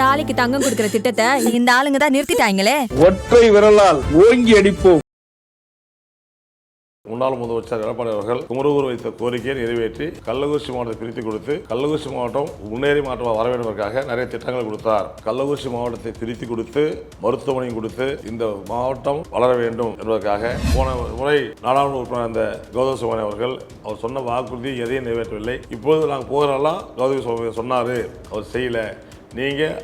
தாலிக்கு தங்கம் கொடுக்கிற திட்டத்தை இந்த ஆளுங்க தான் நிறுத்திட்டாங்களே. ஒற்றை விரலால் ஓங்கி அடிப்போம். முன்னாள் முதலமைச்சர் எடப்பாடி அவர்கள் குமரகூர் வைத்த கோரிக்கையை நிறைவேற்றி கள்ளக்குறிச்சி மாவட்டத்தை பிரித்து கொடுத்து கள்ளக்குறிச்சி மாவட்டம் முன்னேறி மாற்றமாக வர வேண்டுவதற்காக நிறைய திட்டங்கள் கொடுத்தார். கள்ளக்குறிச்சி மாவட்டத்தை பிரித்து கொடுத்து மருத்துவமனையும் கொடுத்து இந்த மாவட்டம் வளர வேண்டும் என்பதற்காக போன முறை நாடாளுமன்ற உறுப்பினர் அந்த கௌதம சிவன் அவர்கள் அவர் சொன்ன வாக்குறுதி எதையும் நிறைவேற்றவில்லை. இப்போது நாங்கள் போகிறதெல்லாம் கௌதம சிவன் சொன்னார். அவர் செய்யல. நீங்கள்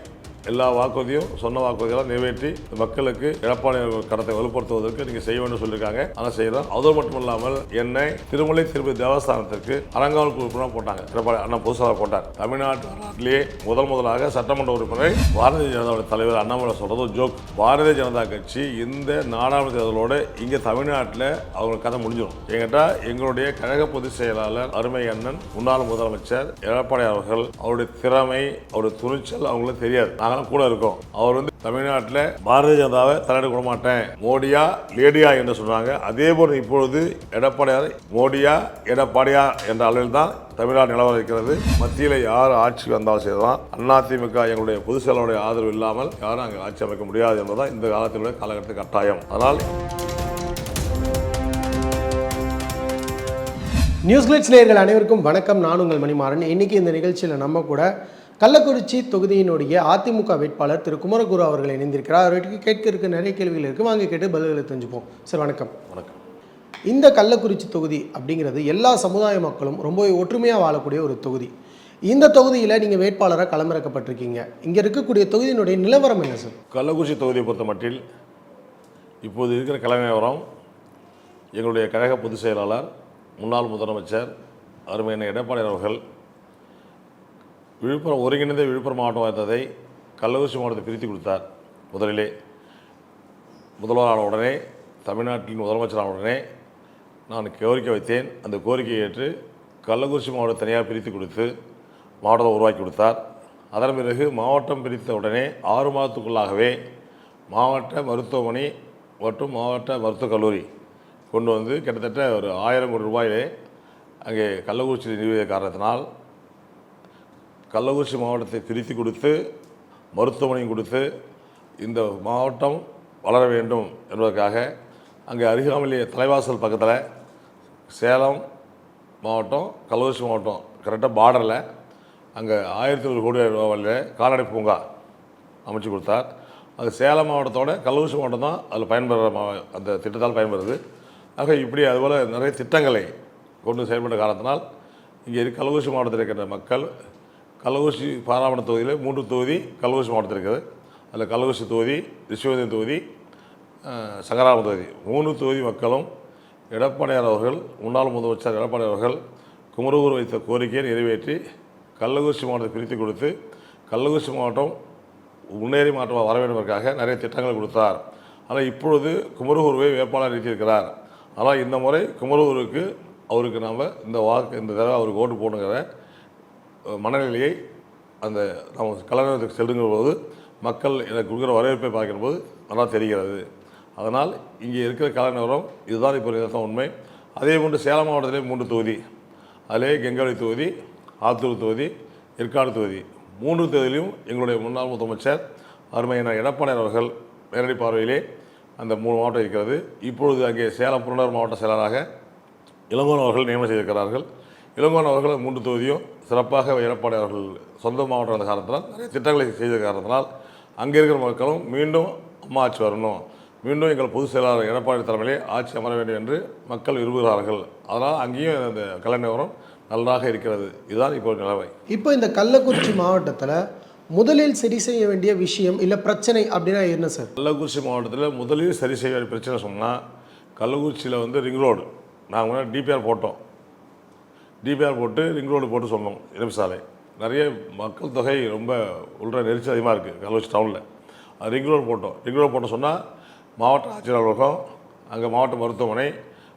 எல்லா வாக்குறுதியும் சொன்ன வாக்குறுதியெல்லாம் நிறைவேற்றி மக்களுக்கு எடப்பாடி கடத்தை வலுப்படுத்துவதற்கு நீங்கள் செய்ய வேண்டும் சொல்லியிருக்காங்க. அதை செய்கிறோம் அதோடு மட்டும் இல்லாமல் என்னை திருமலை திருப்பதி தேவஸ்தானத்திற்கு அரங்காவல் உறுப்பினர் போட்டாங்க. எடப்பாடி அண்ணா புதுசாக போட்டார். தமிழ்நாட்டு வரலாற்றிலேயே முதல் முதலாக சட்டமன்ற உறுப்பினரை பாரதிய ஜனதாவுடைய தலைவர் அண்ணாமலை சொல்கிறது ஜோக். பாரதிய ஜனதா கட்சி இந்த நாடாளுமன்ற தேர்தலோட இங்கே தமிழ்நாட்டில் அவங்க கதை முடிஞ்சிடும். எங்கிட்ட எங்களுடைய கழக பொதுச் செயலாளர் அருமை அண்ணன் முன்னாள் முதலமைச்சர் எடப்பாடி அவர்கள் அவருடைய திறமை அவருடைய துணிச்சல் அவங்களுக்கு தெரியாது. நாங்களாம் கூட இருக்கோம். அவர் வந்து தமிழ்நாட்டில் பாரதிய ஜனதாவை தலையிட விட மாட்டேன். மோடியா லேடியா என்று சொன்னாங்க அதே போல் இப்பொழுது எடப்பாடியார் மோடியா எடப்பாடியா என்ற அளவில் தான் தமிழ்நாடு நிலவரம் இருக்கிறது. மத்தியில் யார் ஆட்சி வந்தாலும் சரிதான். அதிமுக எங்களுடைய பொதுச் செயலாளருடைய ஆதரவு இல்லாமல் யாரும் அங்கே ஆட்சி அமைக்க முடியாது என்பதுதான் இந்த காலத்தினுடைய காலகட்ட கட்டாயம். அதனால் நியூஸ் கிளிட்ஸ் நேயர்கள் அனைவருக்கும் வணக்கம். நான் உங்கள் மணிமாறன். இன்னைக்கு இந்த நிகழ்ச்சியில் நம்ம கூட கள்ளக்குறிச்சி தொகுதியினுடைய அதிமுக வேட்பாளர் திரு குமரகுரு அவர்கள் இணைந்திருக்கிறார். அவருக்கு கேட்க இருக்க நிறைய கேள்விகள் இருக்குது வாங்க கேட்டு பதில்களை தெரிஞ்சுப்போம். சார் வணக்கம். வணக்கம். இந்த கள்ளக்குறிச்சி தொகுதி அப்படிங்கிறது எல்லா சமுதாய மக்களும் ரொம்பவே ஒற்றுமையாக வாழக்கூடிய ஒரு தொகுதி. இந்த தொகுதியில் நீங்கள் வேட்பாளராக களமிறக்கப்பட்டிருக்கீங்க. இங்கே இருக்கக்கூடிய தொகுதியினுடைய நிலவரம் என்ன சார்? கள்ளக்குறிச்சி தொகுதியை பொறுத்த மட்டில் இப்போது இருக்கிற கலைஞரம் எங்களுடைய கழக பொதுச் செயலாளர் முன்னாள் முதலமைச்சர் அருமையான எடப்பாடி அவர்கள் விழுப்புரம் ஒருங்கிணைந்த விழுப்புரம் மாவட்டம் இருந்ததை கள்ளக்குறிச்சி மாவட்டத்தை பிரித்து கொடுத்தார். முதலிலே முதல்வரான உடனே தமிழ்நாட்டின் முதலமைச்சரான உடனே நான் கோரிக்கை வைத்தேன். அந்த கோரிக்கையை ஏற்று கள்ளக்குறிச்சி மாவட்டம் தனியாக பிரித்து கொடுத்து மாவட்டத்தை உருவாக்கி கொடுத்தார். அதன் பிறகு மாவட்டம் பிரித்த உடனே ஆறு மாதத்துக்குள்ளாகவே மாவட்ட மருத்துவமனை மற்றும் மாவட்ட மருத்துவக் கல்லூரி கொண்டு வந்து கிட்டத்தட்ட ஒரு ஆயிரம் கோடி ரூபாயிலே அங்கே கள்ளக்குறிச்சி நிறுவிய காரணத்தினால் கள்ளக்குறிச்சி மாவட்டத்தை திருத்தி கொடுத்து மருத்துவமனையும் கொடுத்து இந்த மாவட்டம் வளர வேண்டும் என்பதற்காக அங்கே அருகாமையிலே தலைவாசல் பக்கத்தில் சேலம் மாவட்டம் கள்ளக்குறிச்சி மாவட்டம் கரெக்டாக பார்டரில் அங்கே ஆயிரத்தி ஒரு கோடி ரூபாயில் கால்நடை பூங்கா அமைச்சு கொடுத்தார். அது சேலம் மாவட்டத்தோட கள்ளக்குறிச்சி மாவட்டம் தான் அதில் பயன்பெற மா அந்த திட்டத்தால் பயன்பெறுது ஆக இப்படி அதுபோல் நிறைய திட்டங்களை கொண்டு செயல்பட்ட காரணத்தினால் இங்கே கள்ளக்குறிச்சி மாவட்டத்தில் இருக்கின்ற மக்கள் கள்ளக்குறிச்சி பாராமண தொகுதியில் மூன்று தொகுதி கள்ளக்குறிச்சி மாவட்டத்தில் இருக்குது. அதில் கள்ளக்குறிச்சி தொகுதி ரிஷிவந்தியம் தொகுதி அஹ், சங்கராம தொகுதி. மூணு தொகுதி மக்களும் எடப்பாடியார் அவர்கள் முன்னாள் முதலமைச்சர் எடப்பாடியார் அவர்கள் குமரகூர் வைத்த கோரிக்கையை நிறைவேற்றி கள்ளக்குறிச்சி மாவட்டத்தை பிரித்து கொடுத்து கள்ளக்குறிச்சி மாவட்டம் முன்னேறி மாற்றமாக வர வேண்டுவதற்காக நிறைய திட்டங்கள் கொடுத்தார். ஆனால் இப்பொழுது குமரகூருவை வேட்பாளர் நிறுத்தியிருக்கிறார் ஆனால் இந்த முறை குமரகூருக்கு அவருக்கு நாம் இந்த வாக்கு இந்த தடவை அவருக்கு ஓட்டு போடுங்கிற மனநிலையை அந்த நாம் கலைஞரத்துக்கு செல்லுங்கிற போது மக்கள் எனக்கு கொடுக்குற வரவேற்பை பார்க்கிற போது நல்லா தெரிகிறது. அதனால் இங்கே இருக்கிற கலைநகரம் இதுதான் இப்போ தான் உண்மை. அதே போன்று சேலம் மாவட்டத்திலே மூன்று தொகுதி. அதிலே கெங்காவளி தொகுதி ஆத்தூர் தொகுதி ஏற்காடு தொகுதி. மூன்று தொகுதியிலும் எங்களுடைய முன்னாள் முதலமைச்சர் அருமையான எடப்பாடியார் அவர்கள் நேரடி பார்வையிலே அந்த மூணு மாவட்டம் இருக்கிறது. இப்பொழுது அங்கே சேலம் புறநகர் மாவட்ட செயலராக இளங்கோன் அவர்கள் நியமனம் செய்திருக்கிறார்கள். இளங்கோன் அவர்கள் மூன்று தொகுதியும் சிறப்பாக எடப்பாடி அவர்கள் சொந்த மாவட்டம் இருந்த காரணத்தினால் நிறைய திட்டங்களை செய்த காரணத்தினால் அங்கே இருக்கிற மக்களும் மீண்டும் அம்மா ஆட்சி வரணும். மீண்டும் எங்கள் பொதுச் செயலாளர் எடப்பாடி தலைமையிலே ஆட்சி அமர வேண்டும் என்று மக்கள் விரும்புகிறார்கள். அதனால் அங்கேயும் அந்த கலைநகரம் நன்றாக இருக்கிறது. இதுதான் இப்போ நிலவை. இப்போ இந்த கள்ளக்குறிச்சி மாவட்டத்தில் முதலில் சரி செய்ய வேண்டிய விஷயம் இல்லை பிரச்சனை அப்படின்னா என்ன சார் கள்ளக்குறிச்சி மாவட்டத்தில் முதலில் சரி செய்ய வேண்டிய பிரச்சனை சொன்னால் கள்ளக்குறிச்சியில் வந்து ரிங் ரோடு. நாங்கள் டிபிஆர் போட்டோம். டிபிஆர் போட்டு ரிங் ரோடு போட்டு சொன்னோம் இனிப்பு சாலை நிறைய மக்கள் தொகை ரொம்ப உள்ள நெரிச்சல் அதிகமாக இருக்குது கள்ளக்குறிச்சி டவுனில் அது ரிங் ரோடு போட்டோம். ரிங் ரோடு போட்ட சொன்னால் மாவட்ட ஆட்சியர் அலுவலகம் அங்கே மாவட்ட மருத்துவமனை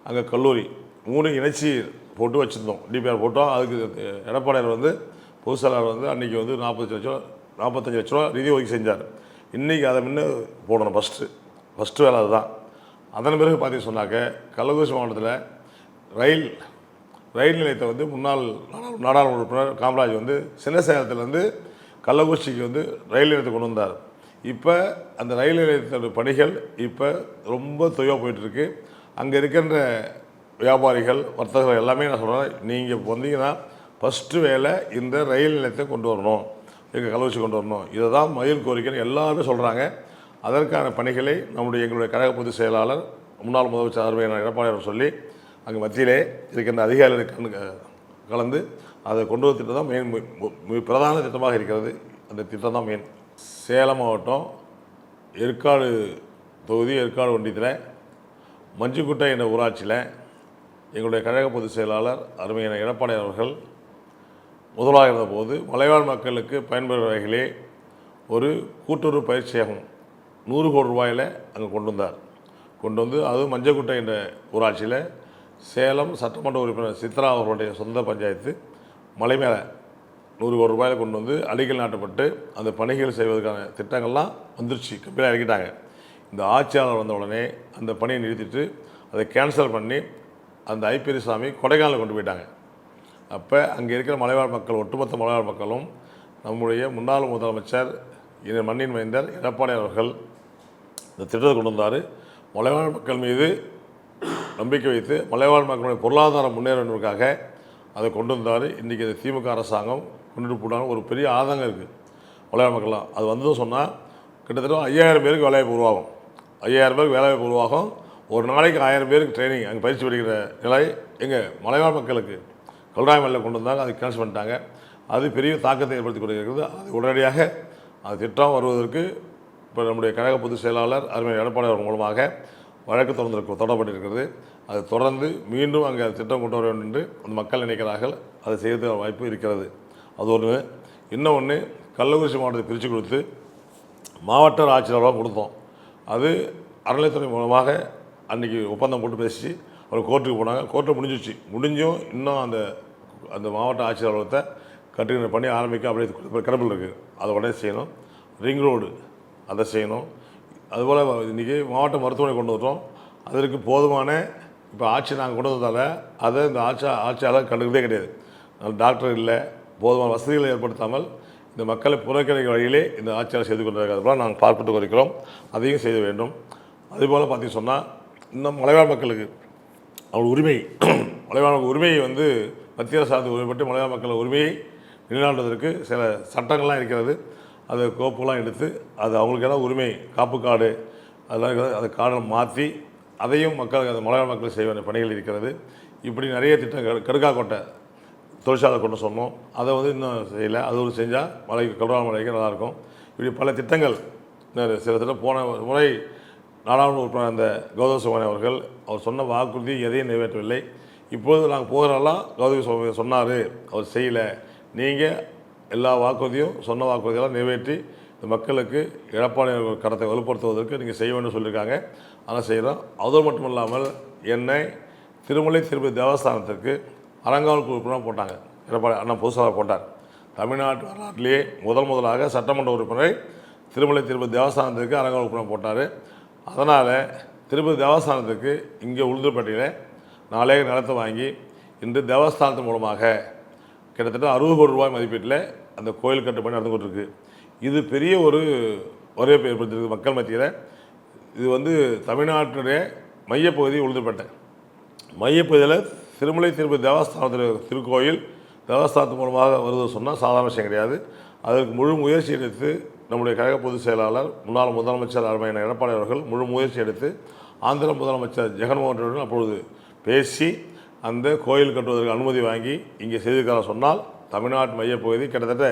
அங்கே கல்லூரி மூணு இணைச்சி போட்டு வச்சுருந்தோம். டிபிஆர் போட்டோம். அதுக்கு எடப்பாடியார் வந்து பொதுச் செயலாளர் வந்து அன்றைக்கி வந்து நாற்பத்தஞ்சு லட்சம் நாற்பத்தஞ்சு லட்ச ரூபா நிதி ஒதுக்கி செஞ்சார். இன்றைக்கி அதை முன்னே போடணும் ஃபஸ்ட்டு ஃபஸ்ட்டு வேலை அதுதான். அதன் பிறகு பார்த்தீங்க சொன்னாக்க கள்ளக்குறிச்சி மாவட்டத்தில் ரயில் ரயில் நிலையத்தை வந்து முன்னாள் நாடாளுமன்ற உறுப்பினர் காமராஜ் வந்து சின்னசேலத்துலேருந்து கள்ளக்குறிச்சிக்கு வந்து ரயில் நிலையத்தை கொண்டு வந்தார். இப்போ அந்த ரயில் நிலையத்தோட பணிகள் இப்போ ரொம்ப தொய்வாக போயிட்டுருக்கு. அங்கே இருக்கின்ற வியாபாரிகள் வர்த்தகர்கள் எல்லாமே நான் சொல்கிறேன் நீங்கள் வந்தீங்கன்னா ஃபஸ்ட்டு வேலை இந்த ரயில் நிலையத்தை கொண்டு வரணும். எங்கள் கள்ளக்குறிச்சி கொண்டு வரணும். இதை தான் மயில் கோரிக்கைன்னு எல்லாருமே சொல்கிறாங்க அதற்கான பணிகளை நம்முடைய எங்களுடைய கழக பொதுச் செயலாளர் முன்னாள் முதலமைச்சர் அருமையான எடப்பாடி அவர் சொல்லி அங்கே மத்தியிலே இருக்கின்ற அதிகாரிகளுக்கு கலந்து- அதை கொண்டு வர திட்டம் தான் மெயின் மிக பிரதான திட்டமாக இருக்கிறது. அந்த திட்டம் தான் மெயின் சேலம் மாவட்டம் ஏற்காடு தொகுதி ஏற்காடு ஒன்றியத்தில் மஞ்சுக்குட்டை என்ற ஊராட்சியில் எங்களுடைய கழக பொதுச் செயலாளர் அருமையான எடப்பாடி அவர்கள் முதலாக இருந்தபோது மலைவாழ் மக்களுக்கு பயன்பெறும் வகையிலே ஒரு கூட்டுறவு பயிற்சியகம் நூறு கோடி ரூபாயில் அங்கே கொண்டு வந்தார். கொண்டு வந்து அதுவும் மஞ்சக்குட்டை என்ற ஊராட்சியில் சேலம் சட்டமன்ற உறுப்பினர் சித்ரா அவர்களுடைய சொந்த பஞ்சாயத்து மலை மேலே நூறு கோடி ரூபாயில் கொண்டு வந்து அடிக்கல் நாட்டப்பட்டு அந்த பணிகள் செய்வதற்கான திட்டங்கள்லாம் வந்துருச்சு. கம்பெனியாக இறக்கிட்டாங்க இந்த ஆட்சியாளர் வந்த உடனே அந்த பணியை நிறுத்திட்டு அதை கேன்சல் பண்ணி அந்த ஐப்பெரிய சாமி கொடைக்கானல் கொண்டு போயிட்டாங்க. அப்போ அங்கே இருக்கிற மலைவாழ் மக்கள் ஒட்டுமொத்த மலைவாழ் மக்களும் நம்முடைய முன்னாள் முதலமைச்சர் இந்த மண்ணின் மைந்தர் எடப்பாடி அவர்கள் இந்த திட்டத்தை கொண்டு வந்தார். மலைவாழ் மக்கள் மீது நம்பிக்கை வைத்து மலைவாழ் மக்களுடைய பொருளாதாரம் முன்னேறணுக்காக அதை கொண்டு வந்தார். இன்றைக்கி இந்த திமுக அரசாங்கம் கொண்டுட்டு போனாலும் ஒரு பெரிய ஆதங்கம் இருக்குது மலைவாழ் மக்கள்லாம் அது வந்ததும் சொன்னால் கிட்டத்தட்ட ஐயாயிரம் பேருக்கு வேலைவாய்ப்பு உருவாகும். ஐயாயிரம் பேருக்கு வேலைவாய்ப்பு உருவாகும். ஒரு நாளைக்கு ஆயிரம் பேருக்கு ட்ரைனிங் அங்கே பயிற்சி படிக்கிற நிலை எங்கள் மலைவாழ் மக்களுக்கு கல்ராயமல்ல கொண்டு வந்தாங்க. அது கேன்சல் பண்ணிட்டாங்க. அது பெரிய தாக்கத்தை ஏற்படுத்தி கொண்டிருக்கிறது. அது உடனடியாக அது திட்டம் வருவதற்கு இப்போ நம்முடைய கழக பொதுச் செயலாளர் அருமை எடப்பாடி அவர்கள் மூலமாக வழக்கு தொடர்ந்து தொடரப்பட்டிருக்கிறது. அது தொடர்ந்து மீண்டும் அங்கே திட்டம் கொண்டு வர வேண்டும் என்று அந்த மக்கள் நினைக்கிறார்கள். அதை செய்து வாய்ப்பு இருக்கிறது. அது ஒன்று இன்னொன்று கள்ளக்குறிச்சி மாவட்டத்தை பிரித்து கொடுத்து மாவட்ட ஆட்சியாளராக கொடுத்தோம். அது அறநிலைத்துறை மூலமாக அன்றைக்கி ஒப்பந்தம் போட்டு பேசி அவர் கோர்ட்டுக்கு போனாங்க. கோர்ட்டு முடிஞ்சிச்சு முடிஞ்சும் இன்னும் அந்த அந்த மாவட்ட ஆட்சியர் அலுவலகத்தை கட்டுகிற பண்ணி ஆரம்பிக்க அப்படியே கிடப்பில் இருக்குது அதை உடனே செய்யணும். ரிங் ரோடு அதை செய்யணும். அதுபோல் இன்றைக்கி மாவட்ட மருத்துவமனை கொண்டு வரோம் அதற்கு போதுமான இப்போ ஆட்சி நாங்கள் கொண்டு வந்ததால் அதை இந்த ஆட்சி ஆட்சியாளர் கண்டுக்கிறதே கிடையாது. டாக்டர் இல்லை போதுமான வசதிகளை ஏற்படுத்தாமல் இந்த மக்களை புறக்கணிக்க வழியிலே இந்த ஆட்சியாளர் செய்து கொண்டிருக்கிறது நாங்கள் பார்ப்பட்டு வருகிறோம். அதையும் செய்ய வேண்டும். அதுபோல் பார்த்திங்க சொன்னால் இன்னும் மலைவாழ் மக்களுக்கு அவள் உரிமை மலைவாழ் மக்கள் உரிமையை வந்து மத்திய அரசு உரிமைப்பட்டு மலைவாழ் மக்கள் உரிமையை நிலைநாட்டுவதற்கு சில சட்டங்கள்லாம் இருக்கிறது. அதை கோப்புலாம் எடுத்து அது அவங்களுக்கான உரிமை காப்பு காடு அதெல்லாம் இருக்கிறது அந்த மாற்றி அதையும் மக்களுக்கு அந்த மலையாள மக்கள் செய்ய வேண்டிய பணிகள் இருக்கிறது. இப்படி நிறைய திட்டங்கள் கடுக்காக்கோட்டை தொழிற்சாலை கொண்டு சொன்னோம். அதை வந்து இன்னும் செய்யலை. அது ஒரு செஞ்சால் மலை கல்வரால் மலைக்கு நல்லாயிருக்கும். இப்படி பல திட்டங்கள் இன்னும் சில திட்டம் போன முறை நாடாளுமன்ற உறுப்பினர் அந்த கௌதம சிவானி அவர்கள் அவர் சொன்ன வாக்குறுதி எதையும் நிறைவேற்றவில்லை. இப்பொழுது நாங்கள் போகிறதெல்லாம் கௌதம சிவாமி சொன்னார். அவர் செய்யலை. நீங்கள் எல்லா வாக்குறுதியும் சொன்ன வாக்குறுதியெல்லாம் நிறைவேற்றி இந்த மக்களுக்கு எடப்பாடி கடத்தை வலுப்படுத்துவதற்கு நீங்கள் செய்ய வேண்டும் சொல்லியிருக்காங்க. அதை செய்கிறோம் அது மட்டும் இல்லாமல் என்னை திருமலை திருப்பதி தேவஸ்தானத்திற்கு அரங்காவல் உறுப்பினராக போட்டாங்க. எடப்பாடி அண்ணா புதுசாக போட்டார். தமிழ்நாட்டு வரலாற்றிலேயே முதல் முதலாக சட்டமன்ற உறுப்பினரை திருமலை திருப்பதி தேவஸ்தானத்துக்கு அரங்காவல் உறுப்பினர் போட்டார். அதனால் திருப்பதி தேவஸ்தானத்துக்கு இங்கே உளுந்தூர்பேட்டையில் நாளே நிலத்தை வாங்கி இன்று தேவஸ்தானத்தின் மூலமாக கிட்டத்தட்ட அறுபது கோடி ரூபாய் மதிப்பீட்டில் அந்த கோயில் கட்டு பணி நடந்து கொண்டிருக்கு இது பெரிய ஒரு வரவேற்பு ஏற்படுத்தியிருக்கு மக்கள் மத்தியில். இது வந்து தமிழ்நாட்டினுடைய மையப்பகுதி உளுந்தூர்பேட்டை. மையப்பகுதியில் திருமலை திருப்பதி தேவஸ்தானத்தில் திருக்கோயில் தேவஸ்தானத்து மூலமாக வருவது சொன்னால் சாதாரண விஷயம் கிடையாது. அதற்கு முழு முயற்சி எடுத்து நம்முடைய கழக பொதுச் செயலாளர் முன்னாள் முதலமைச்சர் அருமையான எடப்பாடி அவர்கள் முழு முயற்சி எடுத்து ஆந்திர முதலமைச்சர் ஜெகன்மோகன் ரெட்டியுடன் அப்பொழுது பேசி அந்த கோயில் கட்டுவதற்கு அனுமதி வாங்கி இங்கே செய்திருக்கிறார் சொன்னால் தமிழ்நாட்டு மையப்பகுதி கிட்டத்தட்ட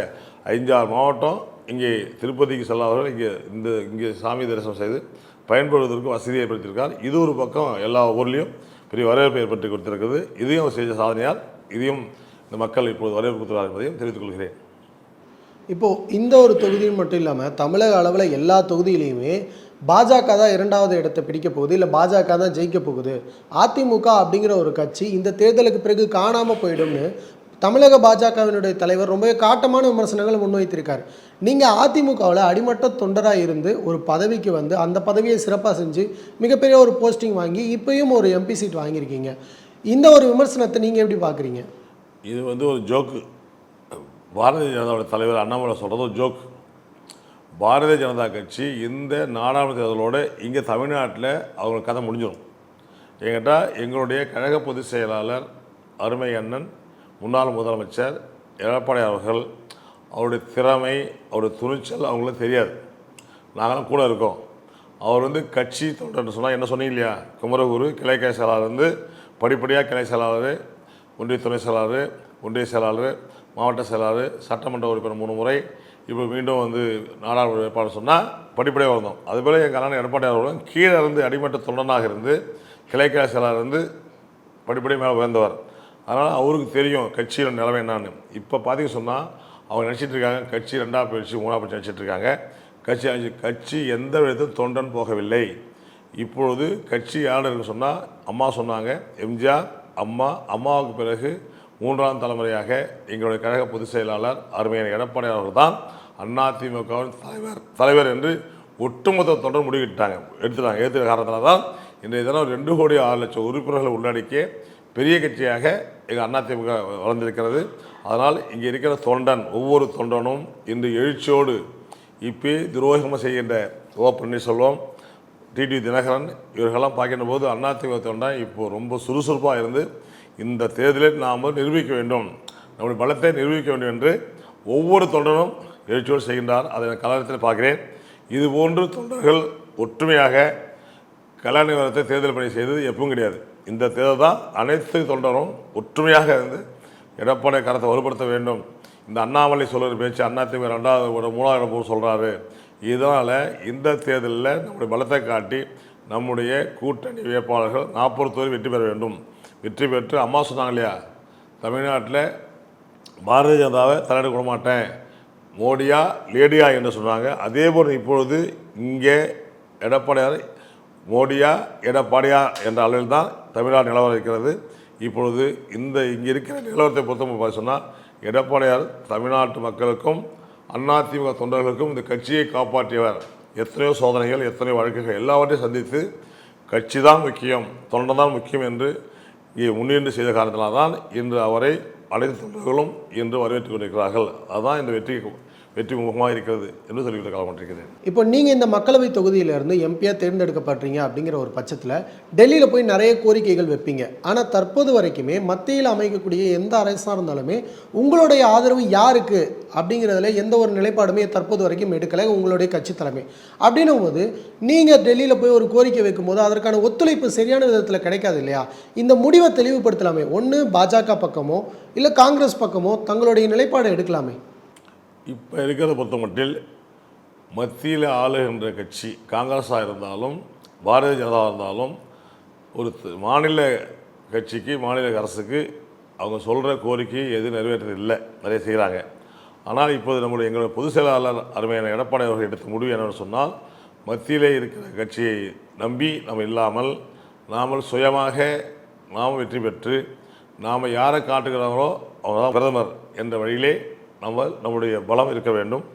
ஐந்தாறு மாவட்டம் இங்கே திருப்பதிக்கு செல்லாதவர்கள் இங்கே இந்த இங்கே சாமி தரிசனம் செய்து பயன்படுவதற்கு வசதி ஏற்படுத்தியிருக்கார். இது ஒரு பக்கம் எல்லா ஊர்லேயும் பெரிய வரவேற்பு ஏற்பட்டு கொடுத்திருக்கிறது. இதையும் அவர் செய்த சாதனையால் இதையும் இந்த மக்கள் இப்போது வரவேற்பு கொடுத்துள்ளார் என்பதையும் தெரிவித்துக் கொள்கிறேன். இப்போது இந்த ஒரு தொகுதியில் மட்டும் இல்லாமல் தமிழக அளவில் எல்லா தொகுதியிலையுமே பாஜக தான் இரண்டாவது இடத்தை பிடிக்க போகுது இல்லை பாஜக தான் ஜெயிக்க போகுது. அதிமுக அப்படிங்கிற ஒரு கட்சி இந்த தேர்தலுக்கு பிறகு காணாமல் போயிடும்னு தமிழக பாஜகவினுடைய தலைவர் ரொம்பவே காட்டமான விமர்சனங்களை முன்வைத்திருக்கார். நீங்கள் அதிமுகவில் அடிமட்ட தொண்டராக இருந்து ஒரு பதவிக்கு வந்து அந்த பதவியை சிறப்பாக செஞ்சு மிகப்பெரிய ஒரு போஸ்டிங் வாங்கி இப்பயும் ஒரு எம்பி சீட் வாங்கியிருக்கீங்க. இந்த ஒரு விமர்சனத்தை நீங்கள் எப்படி பார்க்குறீங்க? இது வந்து ஒரு ஜோக்கு. பாரதிய ஜனதாவோட தலைவர் அண்ணாமலை சொல்கிறது ஒரு ஜோக் பாரதிய ஜனதா கட்சி இந்த நாடாளுமன்ற தேர்தலோடு இங்கே தமிழ்நாட்டில் அவங்க கதை முடிஞ்சிடும் என்கிட்ட எங்களுடைய கழக பொதுச் செயலாளர் அருமை அண்ணன் முன்னாள் முதலமைச்சர் எடப்பாடி அவர்கள் அவருடைய திறமை அவருடைய துணிச்சல் அவங்களுக்கு தெரியாது. நாங்களும் கூட இருக்கோம். அவர் வந்து கட்சி தொண்டர்னு சொன்னால் என்ன சொன்னீங்க இல்லையா? குமரகுரு கிளை கிளை வந்து படிப்படியாக கிளை செயலாளர் ஒன்றிய துணை செயலாளர் ஒன்றிய செயலாளர் மாவட்ட செயலாளர் சட்டமன்ற உறுப்பினர் மூணு முறை. இப்போ மீண்டும் வந்து நாடாளுமன்ற வேட்பாளர் சொன்னால் படிப்படியாக வந்தோம் அதுபோல் எங்கள் அண்ணன் எடப்பாடி அவர்களும் கீழே இருந்து அடிமட்ட தொண்டனாக இருந்து கிளை கிளை செயலாளர் இருந்து படிப்படியாக மேலே உயர்ந்தவர். அதனால் அவருக்கு தெரியும் கட்சியோட நிலவை என்னான்னு. இப்போ பார்த்திங்க சொன்னால் அவங்க நினச்சிட்டு இருக்காங்க கட்சி ரெண்டாக போயிடுச்சு மூணாவது போயிடுச்சு நினச்சிட்டு இருக்காங்க. கட்சி அஞ்சு கட்சி எந்த விதத்தில் தொண்டன் போகவில்லை. இப்பொழுது கட்சி யார் சொன்னால் அம்மா சொன்னாங்க எம்ஜிஆர் அம்மா அம்மாவுக்கு பிறகு மூன்றாம் தலைமுறையாக எங்களுடைய கழக பொதுச் செயலாளர் அருமையான எடப்பாடி அவர்கள் தான் அதிமுகவின் தலைவர் தலைவர் என்று ஒட்டுமொத்த தொடர் முடிவிட்டாங்க எடுத்துட்டாங்க. எடுத்துகிற காரணத்தினால தான் இன்றைய தினம் ரெண்டு கோடி ஆறு லட்சம் உறுப்பினர்களை உள்ளடக்கிய பெரிய கட்சியாக எங்கள் அதிமுக வளர்ந்திருக்கிறது. அதனால் இங்கே இருக்கிற தொண்டன் ஒவ்வொரு தொண்டனும் இன்று எழுச்சியோடு இப்போ துரோகமாக செய்கின்ற ஓ பன்னீர்செல்வம் டிடி தினகரன் இவர்களெல்லாம் பார்க்கின்ற போது அதிமுக தொண்டன் இப்போ ரொம்ப சுறுசுறுப்பாக இருந்து இந்த தேர்தலில் நாம் நிரூபிக்க வேண்டும். நம்முடைய பலத்தை நிரூபிக்க வேண்டும் என்று ஒவ்வொரு தொண்டனும் எழுச்சியோடு செய்கின்றார். அதை நான் கலாச்சாரத்தில் பார்க்கிறேன். இதுபோன்று தொண்டர்கள் ஒற்றுமையாக கல்யாண தேர்தல் பணி செய்தது எப்பவும் கிடையாது. இந்த தேர்தல் தான் அனைத்து தொண்டரும் ஒற்றுமையாக இருந்து எடப்பாடி கரத்தை வலுப்படுத்த வேண்டும். இந்த அண்ணாமலை சொல்கிற பேச்சு அதிமுக ரெண்டாவது ஒரு மூணாவது இடம் சொல்கிறாரு இதனால் இந்த தேர்தலில் நம்முடைய பலத்தை காட்டி நம்முடைய கூட்டணி வேட்பாளர்கள் நாற்பது தொகுதி வெற்றி பெற வேண்டும். வெற்றி பெற்று அம்மா சொன்னாங்க இல்லையா? தமிழ்நாட்டில் பாரதிய ஜனதாவை தலையிட விட மாட்டேன். மோடியா லேடியா என்று சொன்னாங்க. அதே போல் இப்பொழுது இங்கே எடப்பாடியார் மோடியா எடப்பாடியா என்ற அளவில் தான் தமிழ்நாடு நிலவரம் இருக்கிறது. இப்பொழுது இந்த இங்கே இருக்கிற நிலவரத்தை பொறுத்த சொன்னால் எடப்பாடியார் தமிழ்நாட்டு மக்களுக்கும் அதிமுக தொண்டர்களுக்கும் இந்த கட்சியை காப்பாற்றியவர். எத்தனையோ சோதனைகள் எத்தனையோ வழக்குகள் எல்லாவற்றையும் சந்தித்து கட்சி தான் முக்கியம் தொண்டை தான் முக்கியம் என்று இங்கே முன்னின்று செய்த காரணத்தினால் தான் இன்று அவரை அனைத்து தொண்டர்களும் இன்று வரவேற்றுக் கொண்டிருக்கிறார்கள். அதுதான் இந்த வெற்றி வெற்றி முகமாக இருக்கிறது என்று சொல்லிவிட்டு காலப்பட்டிருக்கிறேன் இப்போ நீங்கள் இந்த மக்களவை தொகுதியிலிருந்து எம்பியாக தேர்ந்தெடுக்கப்படுறீங்க அப்படிங்கிற ஒரு பட்சத்தில் டெல்லியில் போய் நிறைய கோரிக்கைகள் வைப்பீங்க. ஆனால் தற்போது வரைக்குமே மத்தியில் அமைக்கக்கூடிய எந்த அரசாக இருந்தாலுமே உங்களுடைய ஆதரவு யாருக்கு அப்படிங்கிறதுல எந்த ஒரு நிலைப்பாடுமே தற்போது வரைக்கும் எடுக்கலை உங்களுடைய கட்சி தலைமை. அப்படின்னும் போது நீங்கள் டெல்லியில் போய் ஒரு கோரிக்கை வைக்கும்போது அதற்கான ஒத்துழைப்பு சரியான விதத்தில் கிடைக்காது இல்லையா? இந்த முடிவை தெளிவுபடுத்தலாமே. ஒன்று பாஜக பக்கமோ இல்லை காங்கிரஸ் பக்கமோ தங்களுடைய நிலைப்பாடை எடுக்கலாமே. இப்போ இருக்கிறத பொறுத்த மட்டில் மத்தியில் ஆளுகின்ற கட்சி காங்கிரஸாக இருந்தாலும் பாரதிய ஜனதா இருந்தாலும் ஒரு மாநில கட்சிக்கு மாநில அரசுக்கு அவங்க சொல்கிற கோரிக்கை எதுவும் நிறைவேற்றது இல்லை. நிறைய செய்கிறாங்க ஆனால் இப்போது நம்முடைய எங்களுடைய பொதுச் செயலாளர் அருமையான எடப்பாடி அவர்கள் எடுத்த முடிவு என்னென்னு சொன்னால் மத்தியிலே இருக்கிற கட்சியை நம்பி நம்ம இல்லாமல் நாமல் சுயமாக நாம் வெற்றி பெற்று நாம் யாரை காட்டுகிறாங்களோ அவங்க தான் பிரதமர் என்ற வழியிலே நம்ம நம்முடைய பலம் இருக்க வேண்டும்.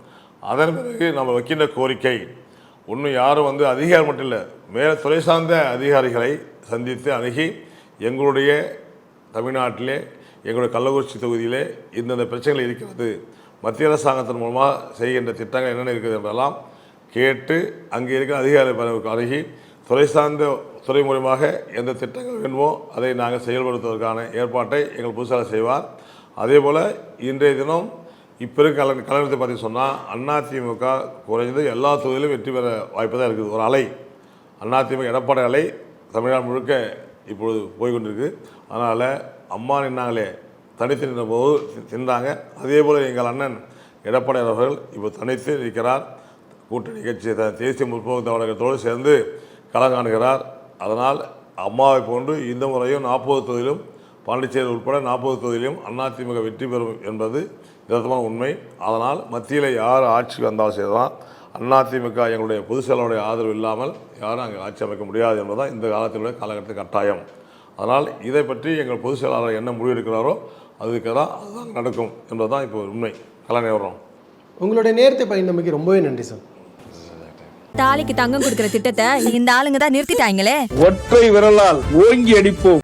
அதன் பிறகு நம்ம வைக்கின்ற கோரிக்கை ஒன்றும் யாரும் வந்து அதிகாரம் மட்டும் இல்லை மேலே துறை சார்ந்த அதிகாரிகளை சந்தித்து அணுகி எங்களுடைய தமிழ்நாட்டிலே எங்களுடைய கள்ளக்குறிச்சி தொகுதியிலே இந்தந்த பிரச்சனைகள் இருக்கிறது மத்திய அரசாங்கத்தின் மூலமாக செய்கின்ற திட்டங்கள் என்னென்ன இருக்குது என்றெல்லாம் கேட்டு அங்கே இருக்கிற அதிகாரி அணுகி துறை சார்ந்த துறை மூலமாக எந்த திட்டங்கள் வேண்டுமோ அதை நாங்கள் செயல்படுத்துவதற்கான ஏற்பாட்டை எங்கள் புதுசாக செய்வார். அதே போல் இன்றைய தினம் இப்போ இருக்க கல கலைஞரத்தை பற்றி சொன்னால் அதிமுக குறைஞ்சது எல்லா தொகுதியிலும் வெற்றி பெற வாய்ப்பு தான் இருக்குது. ஒரு அலை. அதிமுக எடப்பாடி அலை தமிழ்நாடு முழுக்க இப்பொழுது போய்கொண்டிருக்கு. அதனால் அம்மா நின்னாங்களே தனித்து நின்ற போது நின்றாங்க அதே போல் எங்கள் அண்ணன் எடப்பாடி அவர்கள் இப்போ தனித்து இருக்கிறார் கூட்டணி கட்சி த- தேசிய முற்போக்கு தமிழகத்தோடு சேர்ந்து களங்காணுகிறார் அதனால் அம்மாவை போன்று இந்த முறையும் நாற்பது தொகுதியிலும் பாண்டிச்சேரி உட்பட நாற்பது தொகுதியிலும் அதிமுக வெற்றி பெறும் என்பது நிதர்சனமான உண்மை. அதனால் மத்தியில் யார் ஆட்சிக்கு வந்தாலும் சரிதான். அதிமுக எங்களுடைய பொதுச் செயலாளருடைய ஆதரவு இல்லாமல் யாரும் அங்கே ஆட்சி அமைக்க முடியாது என்பதுதான் இந்த காலத்தினுடைய காலகட்டத்தில் கட்டாயம். அதனால் இதை பற்றி எங்கள் பொதுச் செயலாளர் என்ன முடிவு எடுக்கிறாரோ அதுக்கு தான் அதுதான் நடக்கும் என்பதுதான் இப்போ உண்மை. கலைஞர் வரும் உங்களுடைய நேரத்தை பயந்தமைக்கு ரொம்பவே நன்றி சார். தாலிக்கு தங்கம் கொடுக்கிற திட்டத்தை இந்த ஆளுங்க தான் நிறுத்திட்டாங்களே. ஒற்றை விரலால் ஓங்கி அடிப்போம்.